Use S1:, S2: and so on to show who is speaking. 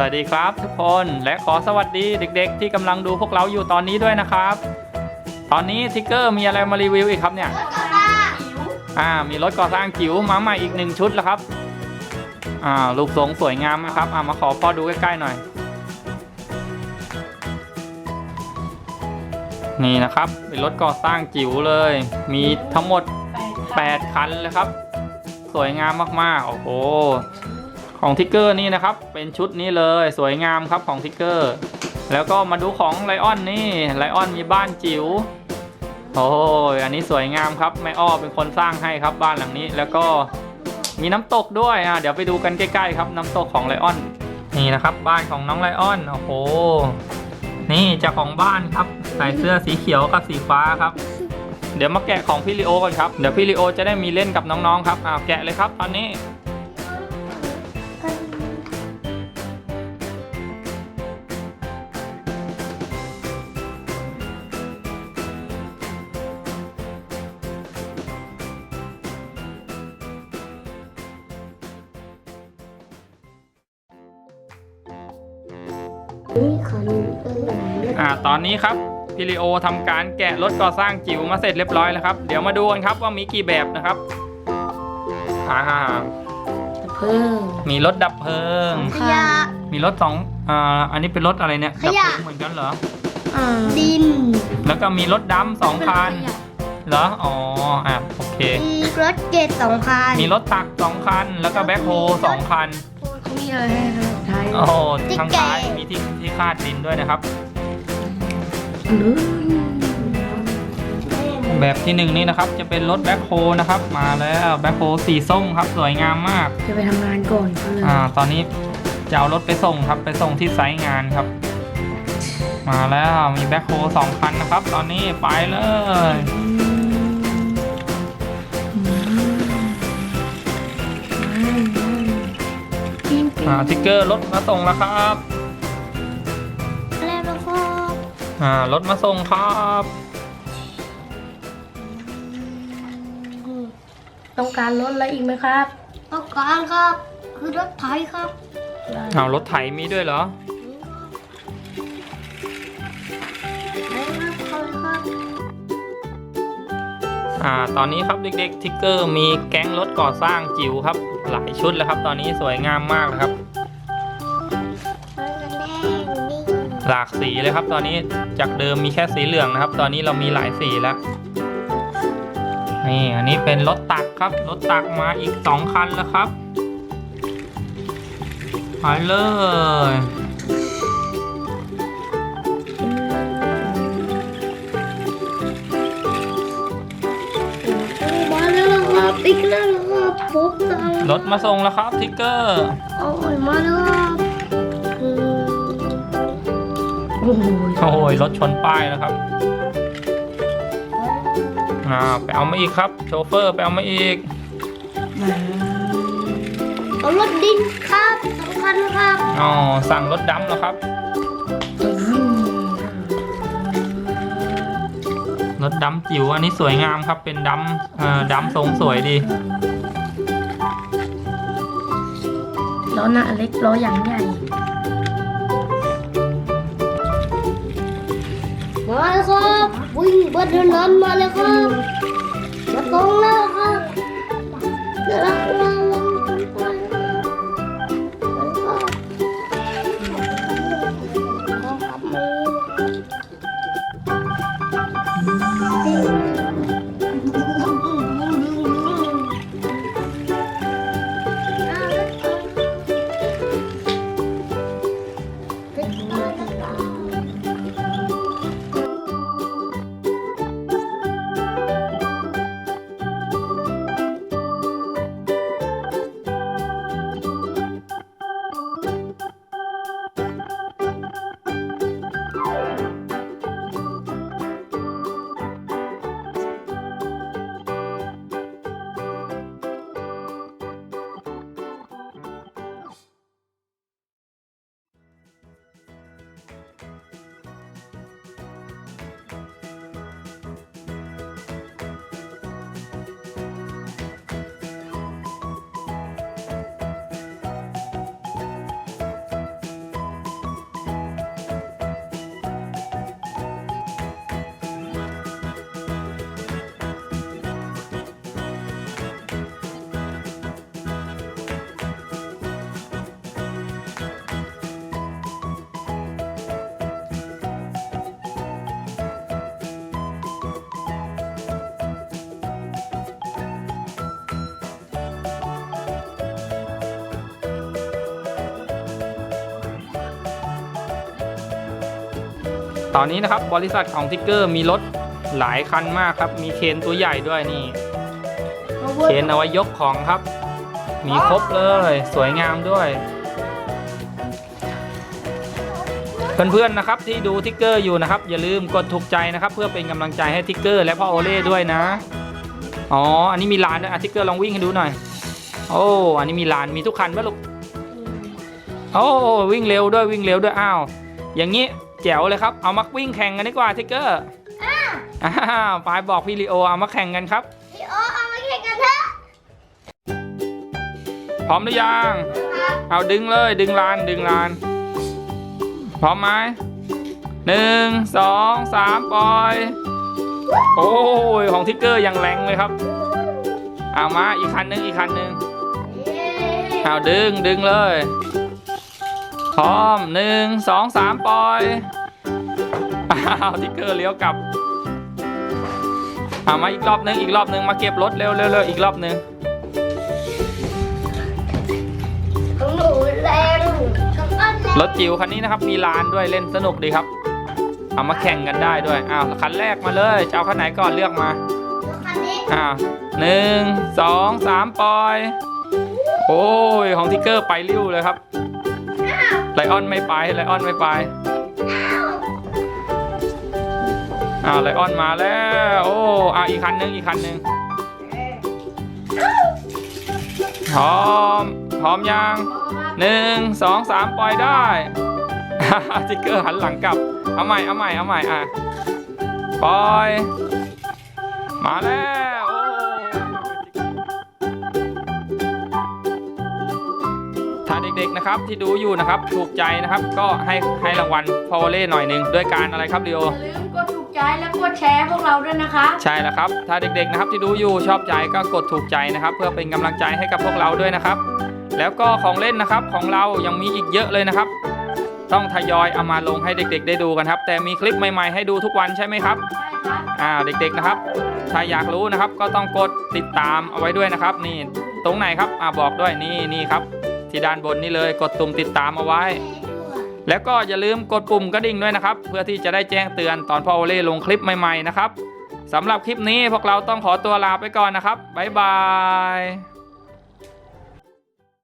S1: สวัสดีครับทุกคนและขอสวัสดีเด็ก ๆ ที่กำลังดูพวกเราอยู่ตอนนี้ด้วยนะครับ ตอนนี้ทิกเกอร์มีอะไรมารีวิวอีกครับเนี่ยอ่ามีรถก่อสร้างจิ๋วมาใหม่อีกหนึ่งชุดแล้วครับอ่ารูปทรงสวยงามนะครับอ่ามาขอพ่อดูใกล้ๆหน่อย นี่นะครับเป็นรถก่อสร้างจิ๋วเลย มีทั้งหมด 8 คันเลยครับ สวยงามมากๆโอ้โห ของทิกเกอร์นี่นะครับ เป็นชุดนี้เลยสวยงามครับของทิกเกอร์ แล้วก็มาดูของไลออนนี่ไลออนมีบ้านจิ๋วโอ้ยอันนี้สวยงามครับแม่อ้อเป็นคนสร้างให้ครับบ้านหลังนี้ แล้วก็มีน้ำตกด้วยอะเดี๋ยวไปดูกันใกล้ๆครับน้ำตกของไลออน นี่นะครับ บ้านของน้องไลออนโอ้โหนี่เจ้าของบ้านครับใส่เสื้อสีเขียวกับสีฟ้าครับ เดี๋ยวมาแกะของพี่ลิโอก่อนครับเดี๋ยวพี่ลิโอจะได้มีเล่นกับน้องๆครับอ้าวแกะเลยครับตอนนี้
S2: อดูเออ
S1: อ่าตอนนี้ครับพี่ลิโอทำการแกะรถก่อสร้างจิ๋วมาเสร็จเรียบร้อยแล้วครับ เดี๋ยวมาดูกันครับว่ามีกี่แบบนะครับอ่า
S2: เพิ่ม
S1: มีรถดับเพลิง
S2: ขยะ
S1: มีรถสองอ่าอันนี้เป็นรถอะไรเนี่ย
S2: ข
S1: ดับ
S2: ยะ
S1: เพลิงเหมือนกันเหรอ
S2: ดิน
S1: แล้วก็มีรถดำสองคันเหรออ๋ออะโอเค
S2: มีรถเกตสองคัน
S1: มีรถตักสองคัน แล้วก็แบ็คโฮสองคัน
S2: เขามีอะไรให้ทา ย
S1: โอ้โหทางซ้ายมีที่ที่คาดดินด้วยนะครับ แบบที่หนึ่งนี่นะครับ จะเป็นรถแบ็คโฮนะครับ มาแล้วแบ็คโฮสีส้มครับ สวยงามมาก
S2: จะไปทำงานก่อนก็เลย
S1: อ่า ตอนนี้จะเอารถไปส่งครับ ไปส่งที่ไซต์งานครับ มาแล้วมีแบ็คโฮสองคันนะครับ ตอนนี้ไปเลย อ่าทิกเกอร์รถมาส่งแล้วครับ
S2: แล้วก็
S1: อ่ารถมาส่งครับ
S2: ต้องการรถอะไรอีกไหมครับต้องการครับ คือรถไถครับ
S1: เอารถไถมีด้วยเหรอ อ่าตอนนี้ครับเด็กๆทิกเกอร์มีแก๊งรถก่อสร้างจิ๋วครับ หลายชุดแล้วครับ ตอนนี้สวยงามมากเลยครับ หลากสีเลยครับ ตอนนี้จากเดิมมีแค่สีเหลืองนะครับ ตอนนี้เรามีหลายสีแล้วนี่อันนี้เป็นรถตักครับรถตักมาอีกสองคันแล้วครับไปเลย
S2: ครับอีกแล้วครับปุ๊บ
S1: รถมาส่งแล้วครับทิกเกอร์
S2: โอ้ยมาแล้วครับโอ้ย
S1: โอ้ยรถชนป้ายแล้วครับอ่าไปเอามาอีกครับ โชเฟอร์ไปเอามาอีก
S2: เอารถดินครับสำคัญครับ
S1: อ๋อสั่งรถดำแล้วครับ ถดำจิ๋วอันนี้สวยงามครับเป็นดำเอ่อดำทรงสวยดี
S2: ล้อหน้าเล็กล้ออย่างใหญ่มาแล้วครับวิ่งบนถนนมาแล้วครับมาตรงแล้วครับเดี๋ยวเราเราเ Thank
S1: you. ตอนนี้นะครับบริษัทของทิกเกอร์มีรถหลายคันมากครับ มีเคนตัวใหญ่ด้วยนี่ เคนเอาไว้ยกของครับ มีครบเลย สวยงามด้วย เพื่อนๆนะครับที่ดูทิกเกอร์อยู่นะครับ อย่าลืมกดถูกใจนะครับ เพื่อเป็นกำลังใจให้ทิกเกอร์และพ่อโอเล่ด้วยนะ อ๋อ อันนี้มีลานด้วยอะทิกเกอร์ลองวิ่งให้ดูหน่อย โอ้อันนี้มีลานมีทุกคันปะลูกโอ้วิ่งเร็วด้วยวิ่งเร็วด้วยอ้าวอย่างนี้ แจ๋วเลยครับ เอามาวิ่งแข่งกันดีกว่าทิกเกอร์อ้าวปายบอกพี่ลีโอเอามาแข่งกันครับ
S2: พี่โอเอามาแข่งกันเถอะ
S1: พร้อมหรือยัง
S2: ครับ
S1: เอาดึงเลยดึงลานดึงลาน พร้อมไหมหนึ่งสองสามปล่อย โอ้ยของทิกเกอร์ยังแรงเลยครับ เอามาอีกคันหนึงอีกคันหนึง
S2: เย้
S1: เอาดึงดึงเลย พร้อมหนึ่งสองสามปล่อยอ้าวทิกเกอร์เลี้ยวกลับเอามาอีกรอบหนึงอีกรอบหนึงมาเก็บรถเร็วเร็วเร็วอีกรอบหนึง
S2: ของหนูแรงของอ้อนแรง
S1: รถจิ๋วคันนี้นะครับมีลานด้วยเล่นสนุกดีครับ เอามาแข่งกันได้ด้วยอ้าวคันแรกมาเลยจะเอาคันไหนก่อนเลือกมา
S2: คันนี้
S1: อ้าวหนึ่งสองสามปล่อย โอ้ยของทิกเกอร์ไปริ้วเลยครับ ไลออนไม่ไปไลออนไม่ไปอ้าวไลออนมาแล้วโอ้อาอีกคันนึงอีกคันนึงพร้อมพร้อมยังหนึ่งสองสามปล่อยได้ทิกเกอร์หันหลังกลับเอาใหม่เอาใหม่เอาใหม่อะปล่อย มาแล้ว ถ้าเด็กๆนะครับที่ดูอยู่นะครับถูกใจนะครับ ก็ให้ให้รางวัลพอลเล่หน่อยหนึ่งด้วยการอะไรครับดิโอ
S3: อย่าลืมกดถูกใจและกดแชร์พวกเราด้วยนะคะ
S1: ใช่แล้วครับ ถ้าเด็กๆนะครับที่ดูอยู่ชอบใจก็กดถูกใจนะครับ เพื่อเป็นกำลังใจให้กับพวกเราด้วยนะครับ แล้วก็ของเล่นนะครับของเรายังมีอีกเยอะเลยนะครับ ต้องทยอยเอามาลงให้เด็กๆ ได้ดูกันครับ แต่มีคลิปใหม่ๆให้ดูทุกวันใช่ไหมครับ
S3: ใช่ครับ
S1: อ่าเด็กๆนะครับ ถ้าอยากรู้นะครับก็ต้องกดติดตามเอาไว้ด้วยนะครับ นี่ตรงไหนครับอ่าบอกด้วยนี่นี่ครับ ที่ด้านบนนี่เลยกดตุ่มติดตามเอาไว้ แล้วก็อย่าลืมกดปุ่มกระดิ่งด้วยนะครับ เพื่อที่จะได้แจ้งเตือนตอนพ่อโอเล่ลงคลิปใหม่ๆนะครับสำหรับคลิปนี้พวกเราต้องขอตัวลาไปก่อนนะครับบ๊ายบาย